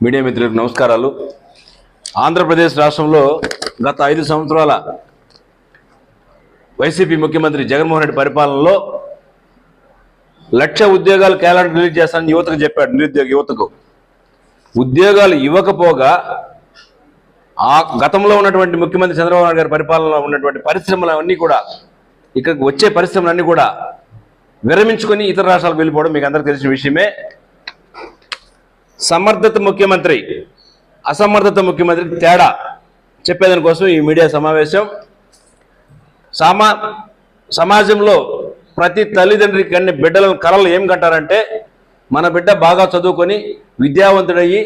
Media మిత్రులకు నమస్కారాలు. ఆంధ్రప్రదేశ్ రాష్ట్రంలో గత ఐదు సంవత్సరాల వైసీపీ ముఖ్యమంత్రి జగన్మోహన్ రెడ్డి పరిపాలనలో లక్ష ఉద్యోగాలు క్యాలెండర్ రిలీజ్ చేస్తానని యువతకు చెప్పాడు నిరుద్యోగ యువతకు. ఉద్యోగాలు ఇవ్వకపోగా ఆ గతంలో ఉన్నటువంటి ముఖ్యమంత్రి చంద్రబాబు నాయుడు గారి పరిపాలనలో ఉన్నటువంటి పరిశ్రమలు అన్నీ కూడా ఇక్కడికి వచ్చే పరిశ్రమలన్నీ కూడా విరమించుకొని ఇతర రాష్ట్రాలకు వెళ్ళిపోవడం మీకు అందరికీ తెలిసిన విషయమే. సమర్థత ముఖ్యమంత్రి అసమర్థత ముఖ్యమంత్రికి తేడా చెప్పేదాని కోసం ఈ మీడియా సమావేశం. సమా సమాజంలో ప్రతి తల్లిదండ్రికి కన్ని బిడ్డలను కలలు ఏం కంటారంటే మన బిడ్డ బాగా చదువుకొని విద్యావంతుడయ్యి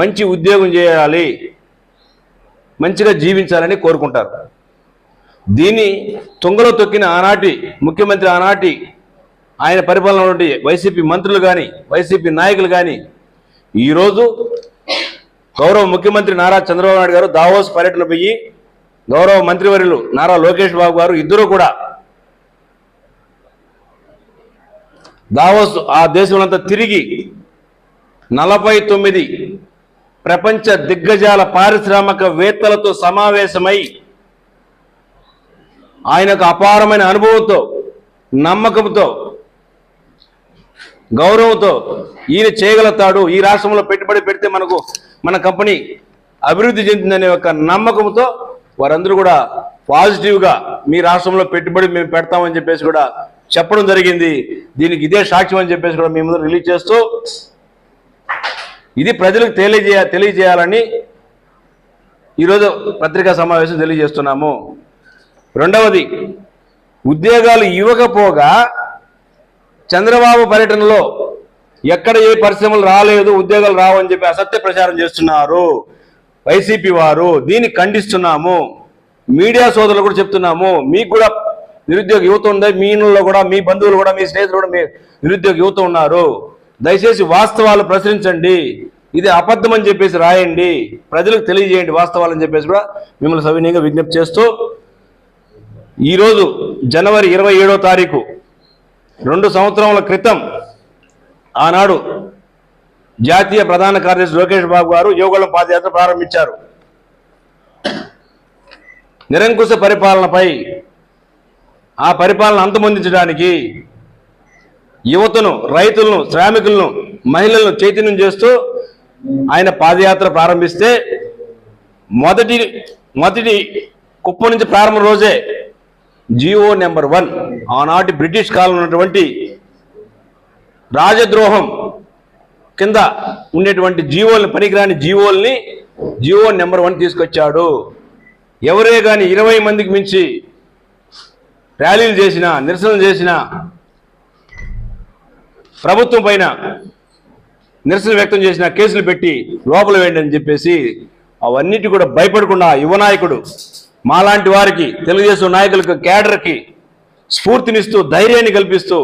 మంచి ఉద్యోగం చేయాలి మంచిగా జీవించాలని కోరుకుంటారు. దీన్ని తుంగలో తొక్కిన ఆనాటి ముఖ్యమంత్రి ఆనాటి ఆయన పరిపాలన వైసీపీ మంత్రులు కానీ వైసీపీ నాయకులు కానీ ఈరోజు గౌరవ ముఖ్యమంత్రి నారా చంద్రబాబు నాయుడు గారు దావోస్ పర్యటన పోయి గౌరవ మంత్రివర్యులు నారా లోకేష్ బాబు గారు ఇద్దరు కూడా దావోస్ ఆ దేశంలో తిరిగి నలభై తొమ్మిది ప్రపంచ దిగ్గజాల పారిశ్రామికవేత్తలతో సమావేశమై ఆయనకు అపారమైన అనుభవంతో నమ్మకంతో గౌరవంతో ఈయన చేయగలుగుతాడు. ఈ రాష్ట్రంలో పెట్టుబడి పెడితే మనకు మన కంపెనీ అభివృద్ధి చెందిందనే ఒక నమ్మకంతో వారందరూ కూడా పాజిటివ్గా మీ రాష్ట్రంలో పెట్టుబడి మేము పెడతామని చెప్పేసి కూడా చెప్పడం జరిగింది. దీనికి ఇదే సాక్ష్యం అని చెప్పేసి కూడా మేము రిలీజ్ చేస్తూ ఇది ప్రజలకు తెలియజేయ తెలియజేయాలని ఈరోజు పత్రికా సమావేశం తెలియజేస్తున్నాము. రెండవది ఉద్యోగాలు ఇవ్వకపోగా చంద్రబాబు పర్యటనలో ఎక్కడ ఏ పరిశ్రమలు రాలేదు ఉద్యోగాలు రావని చెప్పి అసత్య ప్రచారం చేస్తున్నారు వైసీపీ వారు. దీన్ని ఖండిస్తున్నాము. మీడియా సోదరులు కూడా చెప్తున్నాము. మీకు కూడా నిరుద్యోగ యువత ఉంది మీ ఇళ్ళలో కూడా మీ బంధువులు కూడా మీ స్నేహితులు కూడా మీ నిరుద్యోగ యువత ఉన్నారు. దయచేసి వాస్తవాలు ప్రచురించండి. ఇది అబద్ధం అని చెప్పేసి రాయండి. ప్రజలకు తెలియజేయండి వాస్తవాలని చెప్పేసి కూడా మిమ్మల్ని సవినీయంగా విజ్ఞప్తి చేస్తూ ఈరోజు జనవరి ఇరవై ఏడో తారీఖు రెండు సంవత్సరముల క్రితం ఆనాడు జాతీయ ప్రధాన కార్యదర్శి లోకేష్ బాబు గారు యోగుల పాదయాత్ర ప్రారంభించారు. నిరంకుశ పరిపాలనపై ఆ పరిపాలన అంతమొందించడానికి యువతను రైతులను శ్రామికులను మహిళలను చైతన్యం చేస్తూ ఆయన పాదయాత్ర ప్రారంభిస్తే మొదటి మొదటి కుప్ప నుంచి ప్రారంభం రోజే జియో నెంబర్ వన్. ఆనాటి బ్రిటిష్ కాలంలో ఉన్నటువంటి రాజద్రోహం కింద ఉండేటువంటి జీవోల్ని పనికిరాని జీవోల్ని జియో నెంబర్ వన్ తీసుకొచ్చాడు. ఎవరే కానీ ఇరవై మందికి మించి ర్యాలీలు చేసిన నిరసనలు చేసిన ప్రభుత్వం పైన నిరసన వ్యక్తం చేసిన కేసులు పెట్టి లోపల వేయండి అని చెప్పేసి అవన్నిటి కూడా భయపడకుండా యువ నాయకుడు మాలాంటి వారికి తెలుగుదేశం నాయకులకు కేడర్కి స్ఫూర్తినిస్తూ ధైర్యాన్ని కల్పిస్తూ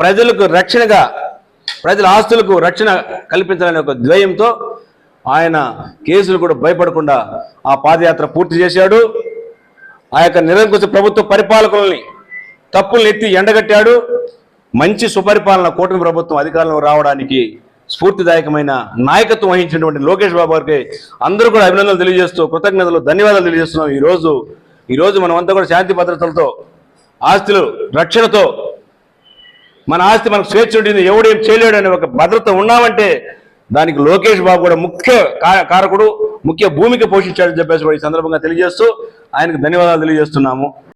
ప్రజలకు రక్షణగా ప్రజల ఆస్తులకు రక్షణ కల్పించాలనే ఒక ద్వయంతో ఆయన కేసులు కూడా భయపడకుండా ఆ పాదయాత్ర పూర్తి చేశాడు. ఆ యొక్క నిరంకుశ ప్రభుత్వ పరిపాలకుల్ని తప్పులు ఎత్తి ఎండగట్టాడు. మంచి సుపరిపాలన కూటమి ప్రభుత్వం అధికారంలో రావడానికి స్ఫూర్తిదాయకమైన నాయకత్వం వహించినటువంటి లోకేష్ బాబు గారికి అందరూ కూడా అభినందనలు తెలియజేస్తూ కృతజ్ఞతలు ధన్యవాదాలు తెలియజేస్తున్నాం. ఈ రోజు ఈ మనం అంతా కూడా శాంతి భద్రతలతో ఆస్తులు రక్షణతో మన ఆస్తి మనకు స్వేచ్ఛ ఉంటుంది ఎవడేం చేయలేడు అనే ఒక భద్రత ఉన్నామంటే దానికి లోకేష్ బాబు కూడా ముఖ్య కారకుడు ముఖ్య భూమిక పోషించాడని చెప్పేసి ఈ సందర్భంగా తెలియజేస్తూ ఆయనకు ధన్యవాదాలు తెలియజేస్తున్నాము.